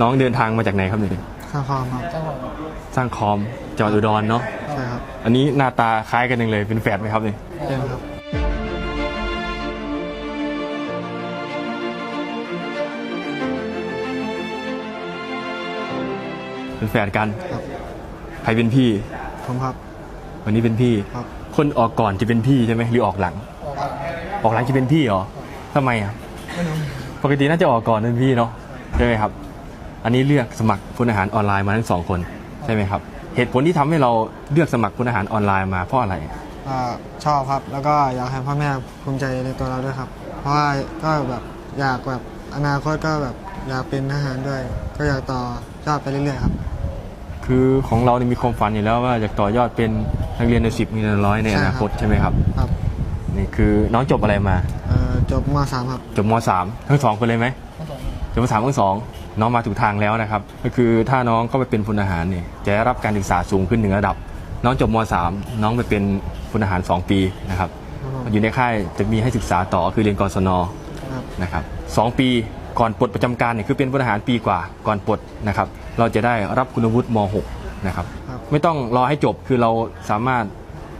น้องเดินทางมาจากไหนครับเนี่ยข้าวคอมครับสร้างคอมจังหวัดอุดรเนาะใช่ครับอันนี้หน้าตาคล้ายกันจังเลยเป็นแฝดไหมครับเนี่ยเป็นครับ เป็นแฝดกันครับ ใครเป็นพี่ ผมครับ วันนี้เป็นพี่ ครับ คนออกก่อนจะเป็นพี่ใช่ไหมหรือออกหลัง ออกหลังจะเป็นพี่เหรอทำไมอะปกติน่าจะออกก่อนเป็นพี่เนาะใช่ไหมครับ อันนี้เลือกสมัครพลอาหารออนไลน์มาทั้งสองคนใช่ไหมครับ เหตุผลที่ทำให้เราเลือกสมัครพลอาหารออนไลน์มาเพราะอะไรอ่าชอบครับ แล้วก็อยากให้พ่อแม่ภูมิใจในตัวเราด้วยครับ เพราะว่าก็แบบอยากแบบอนาคตก็แบบอยากเป็นทหารด้วย ก็อยากต่อยอดไปเรื่อยๆครับ คือของเราเนี่ยมีความฝันอยู่แล้วว่าอยากต่อยอดเป็นนักเรียนในสิบมีในร้อยในอนาคตใช่ไหมครับครับนี่คือน้องจบอะไรมาเอ่อจบม .3 ครับ จบมสามทั้งสองคนเลยไหม จบมสามทั้งสองน้องมาถูกทางแล้วนะครับ ก็คือถ้าน้องเข้าไปเป็นพลทหารเนี่ยจะได้รับการศึกษาสูงขึ้นหนึ่งระดับ น้องจบมสามน้องไปเป็นพลทหารสองปีนะครับครับผมอยู่ในค่ายจะมีให้ศึกษาต่อคือเรียนกศนครับนะครับสองปีก่อนปลดประจำการเนี่ยคือเป็นพลทหารปีกว่าก่อนปลดนะครับเราจะได้รับคุณวุฒิม .6 นะครับครับไม่ต้องรอให้จบคือเราสามารถ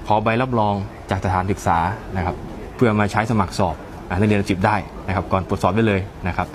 ขอใบรับรองจากสถานศึกษานะครับเพื่อมาใช้สมัครสอบอ่านักเรียนอาชีพได้นะครับก่อนปลดสอบได้เลยนะครับ